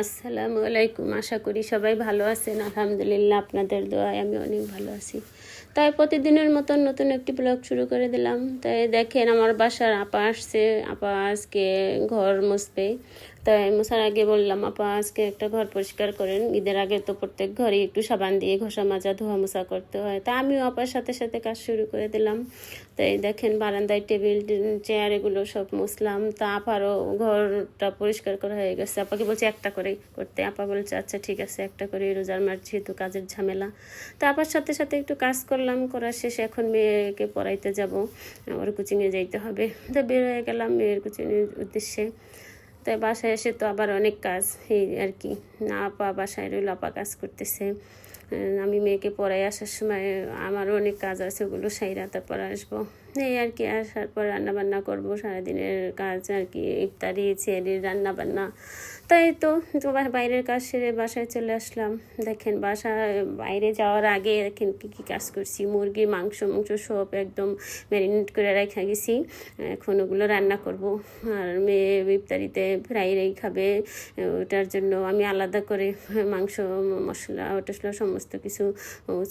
আসসালামু আলাইকুম। আশা করি সবাই ভালো আছেন। আলহামদুলিল্লাহ আপনাদের দোয়ায় আমি অনেক ভালো আছি। তাই প্রতিদিনের মতন নতুন একটি ব্লগ শুরু করে দিলাম। তাই দেখেন আমার বাসার আপা আসছে। আপা আজকে ঘর মুছবে। তাই মোছার আগে বললাম, আপা, আজকে একটা ঘর পরিষ্কার করেন। ঈদের আগে তো প্রত্যেক ঘরে একটু সাবান দিয়ে ঘষা মাজা ধোয়া মোছা করতে হয়। তা আমিও আপার সাথে সাথে কাজ শুরু করে দিলাম। তাই দেখেন বারান্দায় টেবিল, চেয়ার এগুলো সব মুছলাম। তা আপারও ঘরটা পরিষ্কার করা হয়ে গেছে। আপাকে বলছে একটা করে করতে। আপা বলছে আচ্ছা ঠিক আছে, একটা করে রোজার মার যেহেতু কাজের ঝামেলা। তা আপার সাথে সাথে একটু কাজ করলাম। করার শেষে এখন মেয়েকে পড়াইতে যাব। ওর কোচিংয়ে যাইতে হবে। তো বের হয়ে গেলাম মেয়ের কোচিংয়ের উদ্দেশ্যে। তাই বাসায় এসে তো আবার অনেক কাজ, এই আর কি। না, আপা বাসায় রইল, আপা কাজ করতেছে। আমি মেয়েকে পড়াই আসার সময় আমারও অনেক কাজ আছে ওগুলো সাইরা তারপর আসব। এই আর কি আসার পর রান্না বান্না করব। সারাদিনের কাজ আর কি, ইফতারি ছেড়ে রান্না বান্না তাই তো বাইরের কাজ সেরে বাসায় চলে আসলাম। দেখেন বাসা বাইরে যাওয়ার আগে দেখেন কী কী কাজ করছি। মুরগির মাংস মাংস সব একদম ম্যারিনেট করে রেখে গেছি। এখন ওগুলো রান্না করব। আর মেয়ে ইফতারিতে ফ্রাই রাই খাবে, ওটার জন্য আমি আলাদা করে মাংস, মশলা টশলা সমস্ত কিছু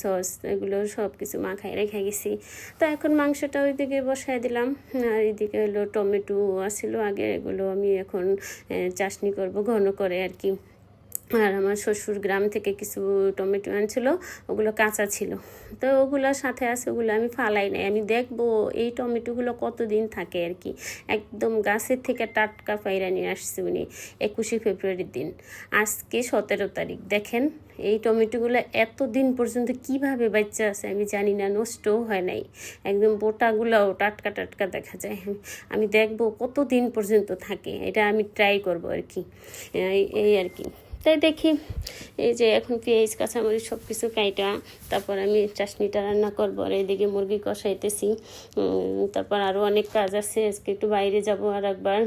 সস, এগুলো সব কিছু মাখাই রেখে গেছি। তো এখন মাংসটা ওইদিকে বসায় দিলাম। আর এদিকে হলো টমেটো আসছিল আগে এগুলো আমি এখন চাশনি করব, ঘন করে আর কি। আর আমার শ্বশুর গ্রাম থেকে কিছু টমেটো আনছিল, ওগুলো কাঁচা ছিল। তো ওগুলোর সাথে আছে, ওগুলো আমি ফালাই নাই। আমি দেখব এই টমেটোগুলো কতদিন থাকে আর কি। একদম গাছের থেকে টাটকা পায়রা নিয়ে আসছে উনি একুশে ফেব্রুয়ারির দিন। আজকে সতেরো তারিখ। দেখেন, এই টমেটোগুলো এত দিন পর্যন্ত কীভাবে বাচ্চা আছে আমি জানি না, নষ্টও হয় নাই। একদম বোটাগুলোও টাটকা টাটকা দেখা যায়। আমি দেখব কত দিন পর্যন্ত থাকে। এটা আমি ট্রাই করব আর কি। এই আর কি। তাই দেখি। এই যে এখন পেঁয়াজ, কাঁচামরিচ সব কিছু কাইটা, তারপর আমি চাশনিটা রান্না করব আর এইদিকে মুরগি কষাইতেছি। তারপর আরও অনেক কাজ আছে, আজকে একটু বাইরে যাব আর একবার।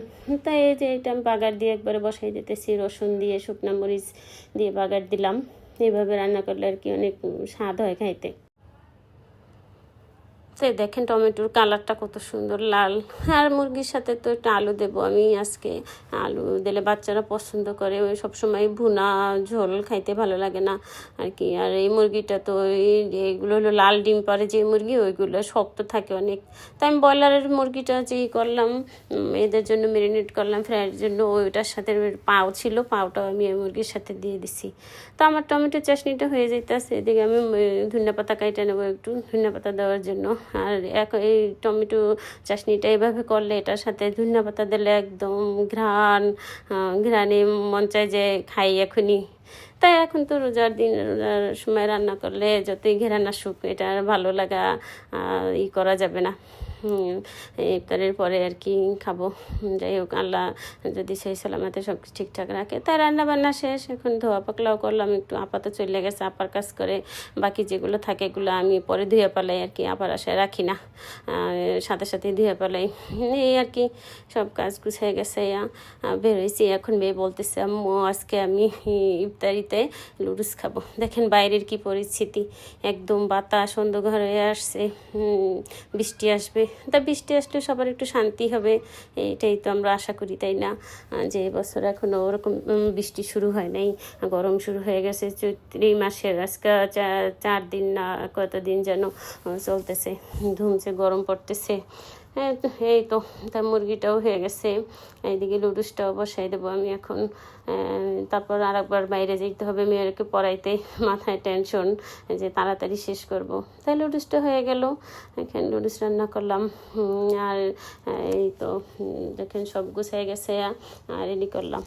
তাই এই যে এটা আমি বাগার দিয়ে একবারে বসাই দিতেছি, রসুন দিয়ে, শুকনা মরিচ দিয়ে বাগার দিলাম। এইভাবে রান্না করলে আর কি অনেক স্বাদ হয় খাইতে। সে দেখেন টমেটোর কালারটা কত সুন্দর, লাল। আর মুরগির সাথে তো একটা আলু দেবো আমি আজকে। আলু দিলে বাচ্চারা পছন্দ করে, ওই সবসময় ভুনা ঝোল খাইতে ভালো লাগে না আর কি। আর এই মুরগিটা তো এই যে এগুলো হলো লাল ডিম পারে যে মুরগি, ওইগুলো শক্ত থাকে অনেক। তাই আমি ব্রয়লারের মুরগিটা যেই করলাম এদের জন্য মেরিনেট করলাম ফ্রাইয়ের জন্য ওইটার সাথে পাও ছিল, পাওটাও আমি এই মুরগির সাথে দিয়ে দিছি। তো আমার টমেটো চাটনিটা হয়ে যাইতেছে, এদিকে আমি ধনিয়া পাতা কাইটা নেব একটু, ধনিয়া পাতা দেওয়ার জন্য। আর এক এই টমেটো চাটনিটা এভাবে করলে এটার সাথে ধনিয়া পাতা দিলে একদম ঘ্রাণ ঘ্রাণে মন চায় যে খাই এখনই। তাই এখন তো রোজার দিন, রোজার সময় রান্না করলে যতই ঘেরান আসুক এটা ভালো লাগা ই করা যাবে না। ইফতারের পরে আর কি খাব। যাই হোক, আল্লাহ যদি সেই সালামাতে সব ঠিকঠাক রাখে। তাই রান্না বান্না শেষ, এখন ধোয়া পাকলাও করলাম, একটু আপাতত চলে গেছে, আপার কাজ করে বাকি যেগুলো থাকে এগুলো আমি পরে ধুয়ে পালাই আর কি আপার আশায় রাখি না। সাথে সাথে ধুয়ে পালাই। এই আর কি, সব কাজ গুছাই গেছে বেরোইছি এখন মেয়ে বলতেছে আজকে আমি ইফতারিতে লুডুস খাব। দেখেন বাইরের কি পরিস্থিতি, একদম বাতাস, অন্ধকার হয়ে আসছে। বৃষ্টি আসবে তা বৃষ্টি আসলে সবার একটু শান্তি হবে এটাই তো আমরা আশা করি, তাই না? যে এবছর এখনও ওরকম বৃষ্টি শুরু হয় নাই, গরম শুরু হয়ে গেছে, চৈত্রি মাসের আজকে চার দিন না, কতদিন যেন চলতেছে, ধুমছে, গরম পড়তেছে। এই তো, তা মুরগিটাও হয়ে গেছে। এইদিকে লুডুসটাও বসাই দেবো আমি এখন। তারপর আর একবার বাইরে যেতে হবে মেয়েরকে পড়াইতে। মাথায় টেনশন যে তাড়াতাড়ি শেষ করব। তাই লুডুসটা হয়ে গেল। এখানে লুডুস রান্না করলাম। আর এই তো দেখেন সব গুছাই গেছে। আর রেডি করলাম।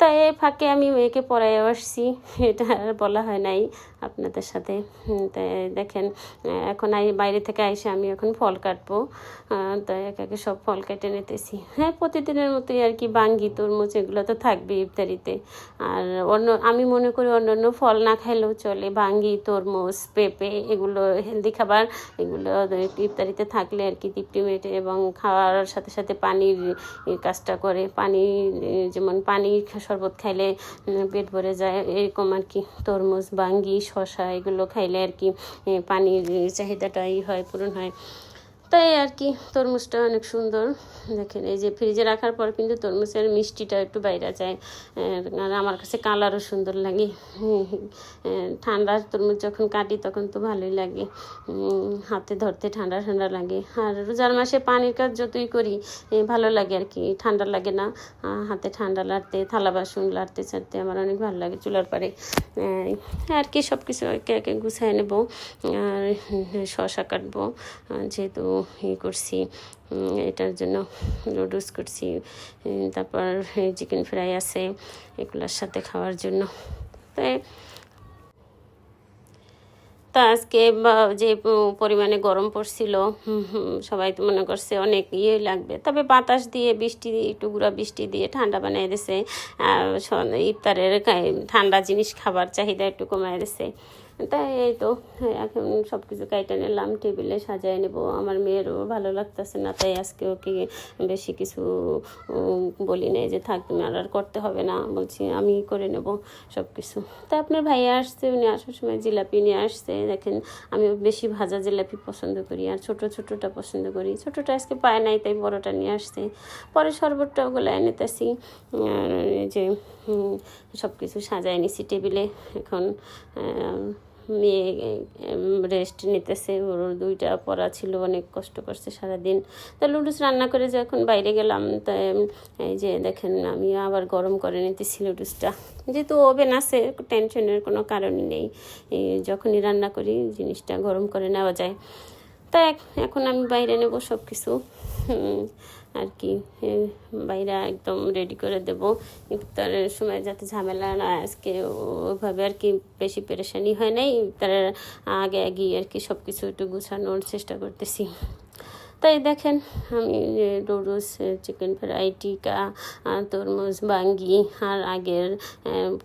তাই ফাঁকে আমি মেয়েকে পড়াই আসছি, এটা আর বলা হয় নাই আপনাদের সাথে। তাই দেখেন, এখন বাইরে থেকে আইসে আমি এখন ফল কাটবো। তাই একে একে সব ফল কেটে নিতেছি। হ্যাঁ প্রতিদিনের মতোই আর কি বাঙ্গি, তরমুজ, এগুলো তো থাকবে ইফতারিতে। আর অন্য, আমি মনে করি অন্য অন্য ফল না খাইলেও চলে। বাঙ্গি, তরমুজ, পেঁপে, এগুলো হেলদি খাবার, এগুলো ইফতারিতে থাকলে আর কি তৃপ্তি মেটে এবং খাওয়ার সাথে সাথে পানির কাজটা করে। পানি, যেমন পানি শরবত খাইলে পেট ভরে যায়। এরকম আর কি, তরমুজ, বাঙ্গি শশা এগুলো খাইলে আর কি পানির চাহিদাটাই হয়, পূরণ হয়। তাই আর কি, তরমুজটা অনেক সুন্দর। দেখেন, এই যে ফ্রিজে রাখার পর কিন্তু তরমুজের মিষ্টিটা একটু বাইরে যায়। আর আমার কাছে কালারও সুন্দর লাগে। ঠান্ডার তরমুজ যখন কাটি তখন তো ভালোই লাগে। হাতে ধরতে ঠান্ডা ঠান্ডা লাগে। আর রোজার মাসে পানির কাজ যতই করি ভালো লাগে আর কি। ঠান্ডা লাগে না। হাতে ঠান্ডা লাড়তে, থালা বাসন লাড়তে ছাড়তে আমার অনেক ভালো লাগে চুলার পারে। আর কি সব কিছু একে একে গুছাই নেব। আর শশা কাটবো। যেহেতু ই করছি এটার জন্য নুডলস করছি তারপর চিকেন ফ্রাই আছে, এগুলোর সাথে খাওয়ার জন্য। তাই তা আজকে বা, যে পরিমাণে গরম পড়ছিল সবাই তো মনে করছে অনেক ইয়ে লাগবে। তবে বাতাস দিয়ে, বৃষ্টি গুঁড়া বৃষ্টি দিয়ে ঠান্ডা বানিয়ে দিছে ইফতারের ঠান্ডা জিনিস খাবার চাহিদা একটু কমায় দিছে। তাই এই তো হ্যাঁ, এখন সব কিছু কাইটে নিলাম টেবিলে সাজায় নেব। আমার মেয়েরও ভালো লাগতেছে না তাই আজকে ওকে বেশি কিছু বলি নাই যে থাক তুমি আর আর করতে হবে না বলছি আমি করে নেব সব কিছু তা আপনার ভাইয়া আসছে উনি আসার সময় জিলাপি নিয়ে আসছে দেখেন আমি বেশি ভাজা জিলাপি পছন্দ করি আর ছোট ছোটটা পছন্দ করি। ছোটটা আজকে পায় নাই তাই বড়টা নিয়ে আসছে। পরে শরবতটা ওগুলো এনেতেছি যে সব কিছু সাজায় নিছি টেবিলে এখন মেয়ে রেস্ট নিতেছে। ওর দুইটা পড়া ছিল, অনেক কষ্ট করছে সারাদিন। তা লুডুস রান্না করে যখন বাইরে গেলাম, তা এই যে দেখেন আমি আবার গরম করে নিতেছি লুডুসটা। যেহেতু ওভেন আছে টেনশনের কোনো কারণ নেই। যখনই রান্না করি, জিনিসটা গরম করে নেওয়া যায়। তা এখন আমি বাইরে নেব সব কিছু আর কি বাইরে একদম রেডি করে দেব। ইফতারের সময় যাতে ঝামেলা না, আজকে ওইভাবে আর কি বেশি পেরেশানি হয় নাই। ইফতারের আগে আগে আর কি সব কিছু একটু গুছানোর চেষ্টা করতেছি। তাই দেখেন, আমি ডোরোস চিকেন ফ্রাই টিকা তরমুজ, বাঙ্গি, আর আগের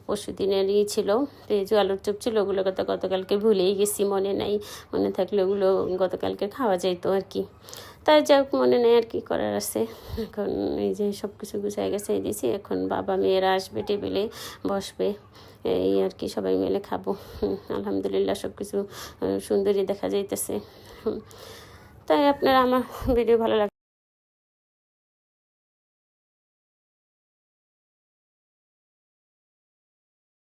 পরশু দিনেরই ছিল, পেঁয়াজু, আলুর চপ ছিল, ওগুলো গত গতকালকে ভুলেই গেছি, মনে নাই। মনে থাকলে ওগুলো গতকালকে খাওয়া যাইতো আর কি। তাই যাক, মনে নেই আর কি করার আছে। এখন এই যে সব কিছু গুছাই গেছে দিয়েছি, এখন বাবা মেয়েরা আসবে টেবিলে বসবে, এই আর কি সবাই মিলে খাব। আলহামদুলিল্লাহ সব কিছু সুন্দরী দেখা যাইতেছে। তাই আপনারা আমার ভিডিও ভালো লাগে